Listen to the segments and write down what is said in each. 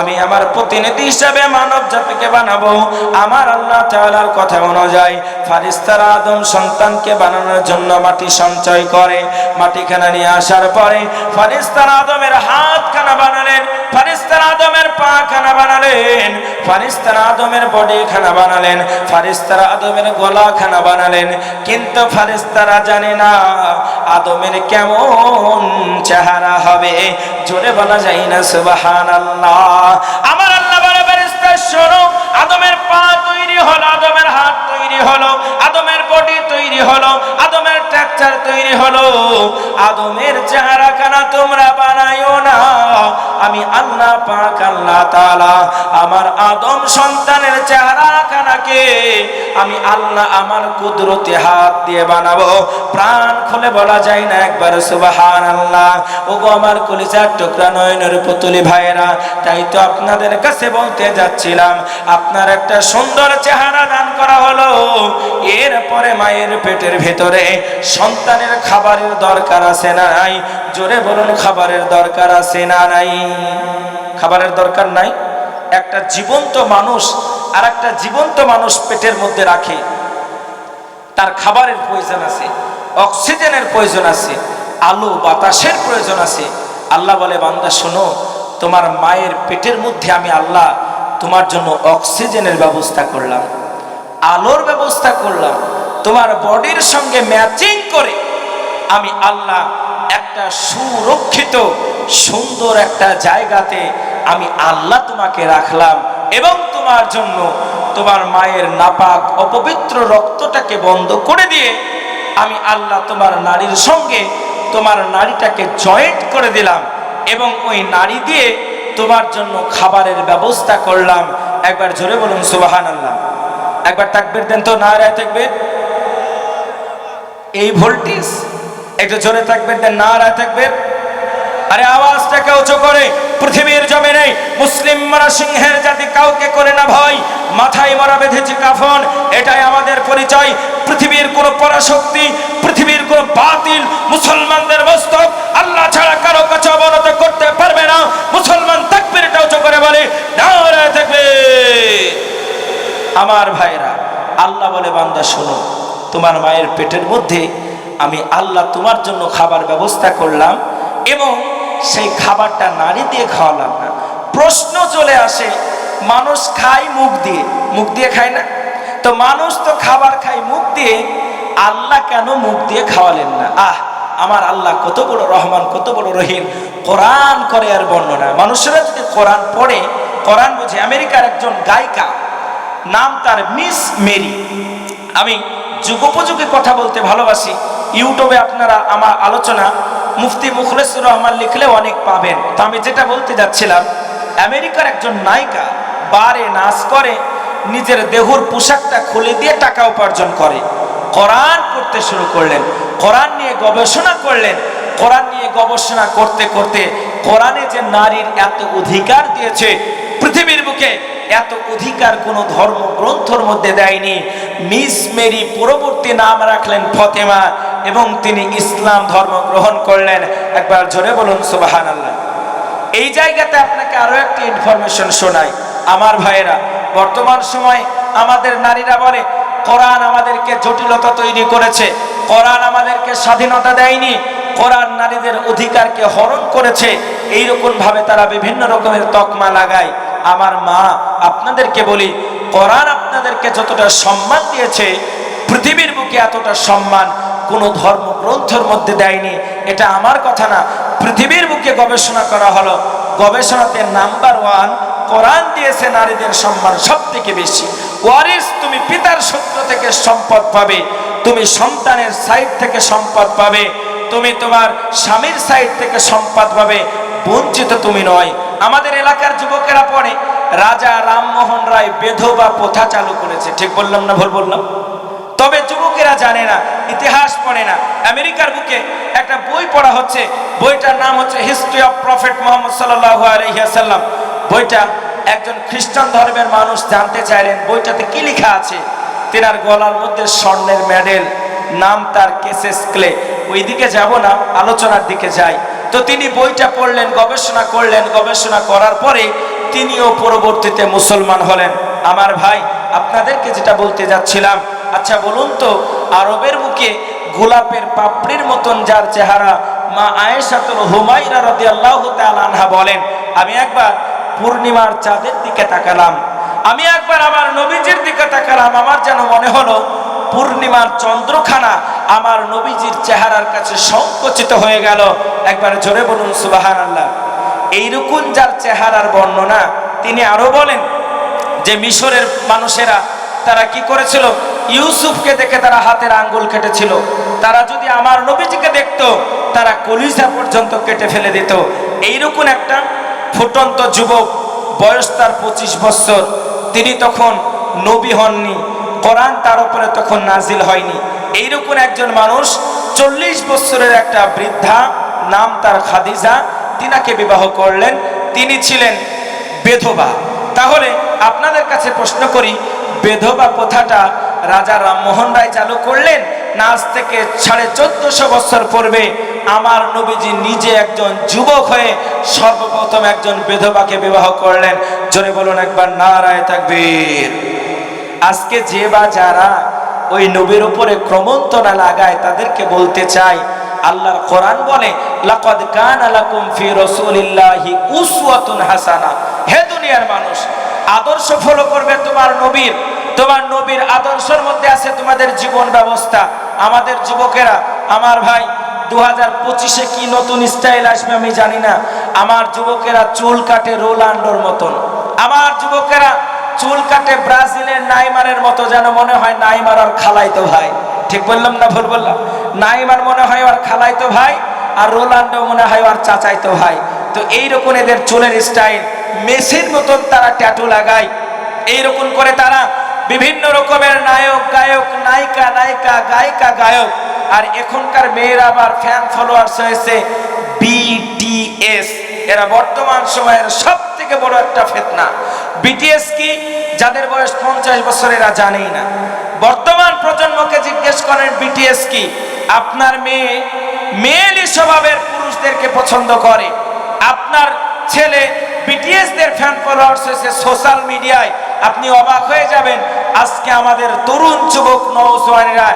আমি প্রতিনিধি মানব জাতিকে বানাবো। আল্লাহ কথা অনুযায়ী আদম সন্তানকে বানানোর জন্য মাটি সঞ্চয় করে। মাটিখানা নিয়ে আসার পরে ফারিস্তারা আদমের হাতখানা বানালেন, ফারিস্তার আদমের পা খানা বানালেন, ফারিস্তার আদমের বডি খানা বানালেন, ফারিস্তার আদমের গলা খানা বানালেন। কিন্তু ফারিস্তারা জানে না আদমের কেমন চেহারা হবে। জোরে বলা যায় না সুবাহান আল্লাহ আমার আল্লাহ বলে ফারিস্তার শোনো, আদমের স্ট্রাকচার তৈরি হলো। আদমের চেহারা খানা তোমরা বানাইও না। আমি আল্লাহ পাক, আল্লাহ তাআলা আমার আদম সন্তানের চেহারা খানাকে আমি আল্লাহ আমার কুদরতে হাত দিয়ে বানাবো। প্রাণ খুলে বলা যায় না একবার সুবাহান আল্লাহ ওগো আমার কলিজার টুকরা নয়নের পুতুলি ভাইয়েরা, তাই তো আপনাদের কাছে বলতে যাচ্ছিলাম, আপনার একটা সুন্দর চেহারা দান করা হলো। এরপরে মায়ের পেটের ভেতরে সন্তানের খাবারের দরকার আছে না নাই? জোরে বলুন, খাবারের দরকার আছে না নাই? খাবারের দরকার নাই? একটা জীবন্ত মানুষ আর একটা জীবন্ত মানুষ পেটের মধ্যে রাখে। তার খাবারের প্রয়োজন আছে, অক্সিজেনের প্রয়োজন আছে, আলো, বাতাসের প্রয়োজন আছে। আল্লাহ বলে, বান্দা, শোনো, তোমার মায়ের পেটের মধ্যে আমি আল্লাহ তোমার জন্য অক্সিজেনের ব্যবস্থা করলাম, আলোর ব্যবস্থা করলাম। তোমার বডির সঙ্গে ম্যাচিং আমি আল্লাহ একটা সুরক্ষিত, সুন্দর একটা জায়গাতে আমি আল্লাহ তোমাকে রাখলাম এবং তোমার জন্য তোমার মায়ের নাপাক, অপবিত্র রক্তটাকে বন্ধ করে দিয়ে আমি আল্লাহ তোমার নারীর সঙ্গে তোমার নারীটাকে জয়েন্ট করে দিলাম এবং ওই নারী দিয়ে তোমার জন্য খাবারের ব্যবস্থা করলাম। একবার জোরে বলুন সুবাহান আল্লাহ একবার তাকবির দেন তো না রায় থাকবে এই ভোল্টেজ একটু জোরে থাকবেন, দেন না রায় থাকবে আরে আওয়াজটাকে উঁচু করে, পৃথিবীর জমে নেই মুসলিম মারা সিংহের জাতি কাউকে করে না ভয় মাথায় মারা বেঁধেছে কাফন, এটাই আমাদের পরিচয়। পৃথিবীর কোনো পরাশক্তি, পৃথিবীর কোনো বাতিল মুসলমানদের মস্তক আল্লাহ ছাড়া কারও কাছে অবনত করতে পারবে না। মুসলমান থাকবে এটা উঁচু করে বলে নারায় থাকবে। আমার ভাইরা আল্লাহ বলে, বান্দা, শোনো, তোমার মায়ের পেটের মধ্যে আমি আল্লাহ তোমার জন্য খাবার ব্যবস্থা করলাম এবং সেই খাবারটা নারী দিয়ে খাওয়ালাম না। প্রশ্ন চলে আসে, মানুষ খায় মুখ দিয়ে মুখ দিয়ে খায় না? তো মানুষ তো খাবার খায় মুখ দিয়ে, আল্লাহ কেন মুখ দিয়ে খাওয়ালেন না? আহ, আমার আল্লাহ কত বড় রহমান, কত বড় রহিম। কোরআন করে আর বর্ণনা। মানুষেরা যদি কোরআন পড়ে, কোরআন বুঝে। আমেরিকার একজন গায়িকা, নাম তার মিস মেরি। আমি যুগোপযোগী কথা বলতে ভালোবাসি। ইউটিউবে আপনারা আমার আলোচনা মুফতি মুখলেসুর রহমান লিখলে অনেক পাবেন। তো আমি যেটা বলতে যাচ্ছিলাম, আমেরিকার একজন নায়িকা বারে নাচ করে, নিজের দেহর পোশাকটা খুলে দিয়ে টাকা উপার্জন করে। কোরআন করতে শুরু করলেন, কোরআন নিয়ে গবেষণা করলেন, কোরআন নিয়ে গবেষণা করতে করতে কোরআনে যে নারীর এত অধিকার দিয়েছে, পৃথিবীর বুকে এত অধিকার কোনো ধর্ম গ্রন্থর মধ্যে দেয়নি। মিস মেরি পরবর্তী নাম রাখলেন ফতেমা এবং তিনি ইসলাম ধর্ম গ্রহণ করলেন। একবার জোরে বলুন সুবাহান আল্লাহ এই জায়গাতে আপনাকে আরও একটি ইনফরমেশন শোনাই। আমার ভাইয়েরা, বর্তমান সময় আমাদের নারীরা বলে, কোরআন আমাদেরকে জটিলতা তৈরি করেছে। কোরআন আমাদেরকে স্বাধীনতা দেয়নি। কোরআন নারীদের অধিকারকে হরণ করেছে। এইরকম ভাবে তারা বিভিন্ন রকমের তকমা লাগায়। আমার মা আপনাদেরকে বলি, কোরআন আপনাদেরকে যতটা সম্মান দিয়েছে, পৃথিবীর বুকে এতটা সম্মান কোনো ধর্মগ্রন্থের মধ্যে দেয়নি। এটা আমার কথা না। পৃথিবীর বুকে গবেষণা করা হলো, গবেষণাতে নাম্বার ওয়ান, কোরআন দিয়েছে নারীদের সম্মান সব থেকে বেশি। ওয়ারিস, তুমি পিতার সূত্র থেকে সম্পদ পাবে, তুমি সন্তানের সাইড থেকে সম্পদ পাবে, তুমি তোমার স্বামীর সাইড থেকে সম্পদ পাবে, বঞ্চিত তুমি নয়। আমাদের এলাকার যুবকেরা পড়ে, রাজা রামমোহন রায় বেধবা প্রথা চালু করেছে। ঠিক বললাম না ভুল বললাম? তবে যুবকেরা জানে না, ইতিহাস পড়ে না। আমেরিকার বুকে একটা বই পড়া হচ্ছে, বইটার নাম হচ্ছে হিস্ট্রি অফ প্রফেট মোহাম্মদ সাল্লাহ আলহিহাসাল্লাম বইটা একজন খ্রিস্টান ধর্মের মানুষ জানতে চাইলেন, বইটাতে কি লেখা আছে? তেনার গলার মধ্যে স্বর্ণের মেডেল নাম তার কেসেস ক্লে। ওইদিকে যাব না, আলোচনার দিকে যাই। তো তিনি বইটা পড়লেন, গবেষণা করলেন, গবেষণা করার পরে তিনিও পরবর্তীতে মুসলমান হলেন। আমার ভাই, আপনাদেরকে যেটা বলতে যাচ্ছিলাম আচ্ছা বলুন তো, আরবের বুকে গোলাপের পাপড়ির মতন যার চেহারা, মা আয়েশাতুল হুমায়রা রাদিয়াল্লাহু তাআলা আনহা বলেন, আমি একবার পূর্ণিমার চাঁদের দিকে তাকালাম। আমি একবার আমার নবীজির দিকে তাকালাম, আমার যেন মনে হলো পূর্ণিমার চন্দ্রখানা আমার নবীজির চেহারার কাছে সংকুচিত হয়ে গেল। একবার জোরে বলুন সুবাহান আল্লাহ এইরকম যার চেহারার বর্ণনা, তিনি আরও বলেন যে মিশরের মানুষেরা, তারা কি করেছিল? ইউসুফকে দেখে তারা হাতের আঙ্গুল কেটেছিল। তারা যদি আমার নবীজিকে দেখত, তারা কলিজা পর্যন্ত কেটে ফেলে দিত। এইরকম একটা ফুটন্ত যুবক, বয়স তার পঁচিশ বছর। তিনি তখন নবী হননি। কোরআন তার উপরে তখন নাজিল হয়নি। এইরকম একজন মানুষ চল্লিশ বছরের একটা বৃদ্ধা, নাম তার খাদিজা, তিনাকে বিবাহ করলেন। তিনি ছিলেন বেধবা। তাহলে আপনাদের কাছে প্রশ্ন করি, বেধবা প্রথাটা রাজা রামমোহন রায় চালু করলেন না আজ থেকে সাড়ে চোদ্দশো বছর পূর্বে আমার নবীজি নিজে একজন যুবক হয়ে সর্বপ্রথম একজন বেধবাকে বিবাহ করলেন? জোরে বলুন একবার, নারায় তাকবীর। আজকে যে বা যারা ওই নবীর উপরে ক্রমন্তনা লাগায় তাদেরকে বলতে চাই, আল্লাহর কোরআন বলে, লাকাদ কানা লাকুম ফি রাসূলিল্লাহি উসওয়াতুন হাসানা। হে দুনিয়ার মানুষ, আদর্শ ফলো করবে তোমার নবীর। তোমার নবীর আদর্শের মধ্যে আছে তোমাদের জীবন ব্যবস্থা। আমাদের যুবকেরা, আমার ভাই দু হাজার পঁচিশে কি নতুন স্টাইল আসবে আমি জানি না। আমার যুবকেরা চুল কাটে রোলান্ডোর মতন। আমার যুবকেরা চুল কাটে ব্রাজিলের নাইমারের মতো যেন মনে হয় নাইমার আর খালাইতো ভাই। ঠিক বললাম না ভুল বললাম? নাইমার মনে হয় আর খালাইতো ভাই, আর রোনাল্ডো মনে হয় আর চাচাইতো ভাই। তো এইরকম এদের চুলের স্টাইল, মেসির মতন তারা ট্যাটু লাগায়। এইরকম করে তারা বিভিন্ন রকমের নায়ক, গায়ক, নায়িকা নায়িকা, গায়িকা, গায়ক। আর এখনকার মেয়েরা আবার ফ্যান ফলোয়ার্স হয়েছে বিটিএস এরা বর্তমান সময়ের সব থেকে বড় একটা ফেতনা। বিটিএস কি? যাদের বয়স পঞ্চাশ বছর, এরা জানেই না। বর্তমান প্রজন্মকে জিজ্ঞেস করেন বিটিএস কি? আপনার মেয়ে মেয়েলি স্বভাবের পুরুষদেরকে পছন্দ করে। আপনার ছেলে বিটিএস দের ফ্যান ফলোয়ার্স হয়েছে সোশ্যাল মিডিয়ায় আপনি অবাক হয়ে যাবেন, আজকে আমাদের তরুণ যুবক নৌজওয়ানেরা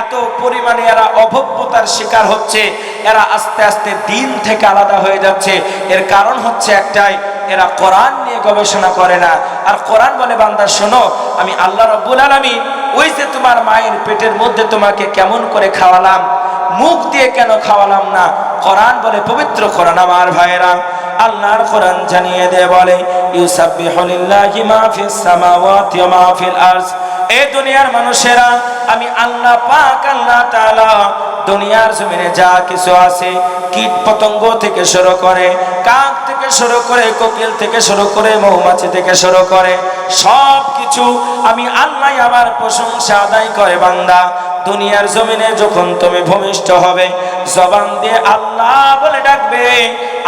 এত পরিমাণে এরা অভব্যতার শিকার হচ্ছে, এরা আস্তে আস্তে দিন থেকে আলাদা হয়ে যাচ্ছে। এর কারণ হচ্ছে একটাই, এরা কোরআন নিয়ে গবেষণা করে না। আর কোরআন বলে, বান্দা, শোনো, আমি আল্লাহ রব্বুল আলমী ওই যে তোমার মায়ের পেটের মধ্যে তোমাকে কেমন করে খাওয়ালাম, মুখ দিয়ে কেন খাওয়ালাম না? কোরআন বলে, পবিত্র কোরআন আমার ভাইয়েরা, আল্লাহর কোরআন জানিয়ে দেয় বলে, ইউসাব্বিহু লিল্লাহি মা ফিস সামাওয়াতি ওয়া মা ফিল আরজ। এই দুনিয়ার মানুষেরা আমি আল্লাহ পাক, আল্লাহ তাআলা দুনিয়ার জমিনে যা কিছু আছে কীট পতঙ্গ থেকে শুরু করে কাক থেকে শুরু করে কোকিল থেকে শুরু করে মৌমাছি থেকে শুরু করে সব কিছু আমি আল্লাহ আমার প্রশংসা আদায় করে বান্দা। দুনিয়ার জমিনে যখন তুমি ভূমিষ্ঠ হবে, জবান দিয়ে আল্লাহ বলে ডাকবে,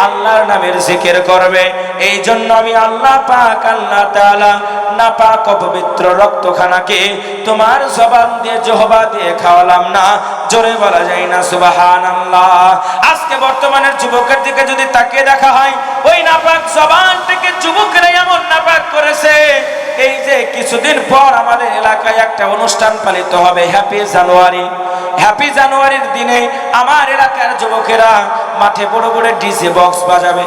আল্লাহর নামের জিকির করবে। এই জন্য আমি আল্লাহ পাক, আল্লাহ তাআলা না পাক অপবিত্র রক্তখানাকে তোমার জবান দিয়ে জহবা দিয়ে খাওয়ালাম না। জোরে বলা যায় না, সুবহানাল্লাহ। আজকে বর্তমানের যুবকের দিকে যদি তাকিয়ে দেখা হয়, ওই নাপাক জবান থেকে যুবকেরা এমন নাপাক করেছে এই যে কিছুদিন পর আমাদের এলাকায় একটা অনুষ্ঠান পালিত হবে হ্যাপি জানুয়ারি হ্যাপি জানুয়ারির দিনে আমার এলাকার যুবকেরা মাঠে বড় বড় ডিজে বক্স বাজাবে।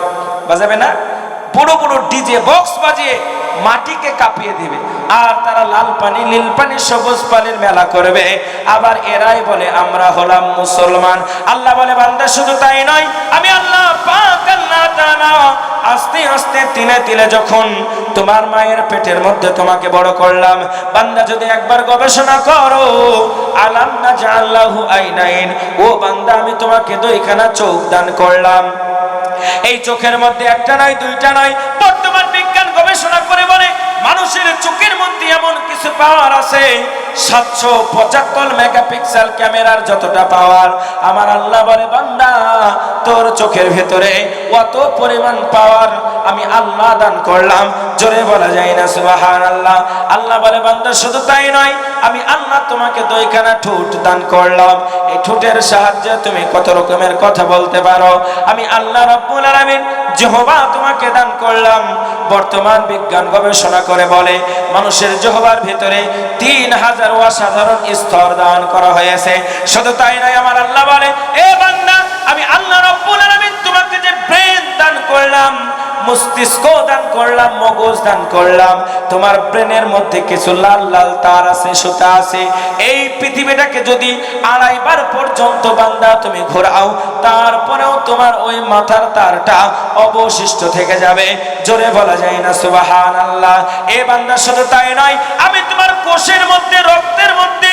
বাজাবে না? বড় বড় ডিজে বক্স বাজিয়ে মাটিকে কাঁপিয়ে দিবে। আর তারা লাল পানি, নীল পানি, সবুজ পানির মেলা করবে। আবার এরাই বলে, আমরা হলাম মুসলমান। আল্লাহ বলে, বান্দা, শুধু তাই নয়, আমি আল্লাহ আস্তে আস্তে, তিলে তিলে যখন তোমার মায়ের পেটের মধ্যে তোমাকে বড় করলাম, বান্দা, যদি একবার গবেষণা করো, আলাম না জাআল্লাহু আইনাইন? ও বান্দা, আমি তোমাকে দুইখানা চোখ দান করলাম। এই চোখের মধ্যে একটা নয় দুইটা নয় বর্তমান বিজ্ঞান গবেষণা করে বলে, মানুষের চোখের মধ্যে এমন কিছু পাওয়ার আছে। সাতশো পঁচাত্তর মেগাপিক্সেল ক্যামেরার যতটা পাওয়ার, আমার আল্লাহ বলে, বান্দা, তোর চোখের ভেতরে অত পরিমাণ পাওয়ার আমি আল্লাহ দান করলাম। জোরে বলা যায় না সুবাহান আল্লাহ আল্লাহ বলে, বান্দা, শুধু তাই নয়, আমি আল্লাহ তোমাকে দুইখানা ঠোঁট দান করলাম। এই ঠোঁটের সাহায্যে তুমি কত রকমের কথা বলতে পারো? আমি আল্লাহ রব্বুল আলামিন জেহবা তোমাকে দান করলাম। বর্তমান বিজ্ঞান গবেষণা করে বলে, মানুষের জহবার ভিতরে তিন হাজার অসাধারণ স্তর দান করা হয়েছে। শুধু তাই নয়, আমার আল্লাহ বলে, এ বান্দা, আমি আল্লাহ রব্বুল আলামিন তোমাকে যে ব্রেন দান করলাম মস্তিষ্ক দান করলাম, মগজ দান করলাম। তোমার ব্রেনের মধ্যে কিছু লাল লাল তার আছে, সুতা আছে। এই পৃথিবীটাকে যদি আড়াইবার পর্যন্ত বান্দা তুমি ঘোরাও, তারপরেও তোমার ওই মাথার তারটা অবশিষ্ট থেকে যাবে। জোরে বলা যায় না সুবাহান আল্লাহ এ বান্দা শুধু তাই নয়, আমি তোমার কোষের মধ্যে, রক্তের মধ্যে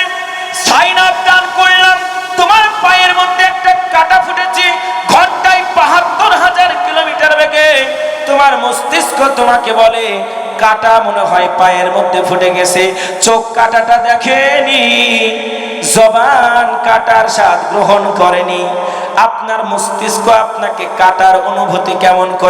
সাইন আপ দান করলাম। তোমার তোমাকে বলে, কাটা মনে হয় পায়ের মধ্যে ফুটে গেছে। চোখ কাটাটা দেখেনি, জবান কাটার স্বাদ গ্রহণ করেনি। আপনার মস্তিষ্ক আপনাকে কাটার অনুভূতি কেমন করে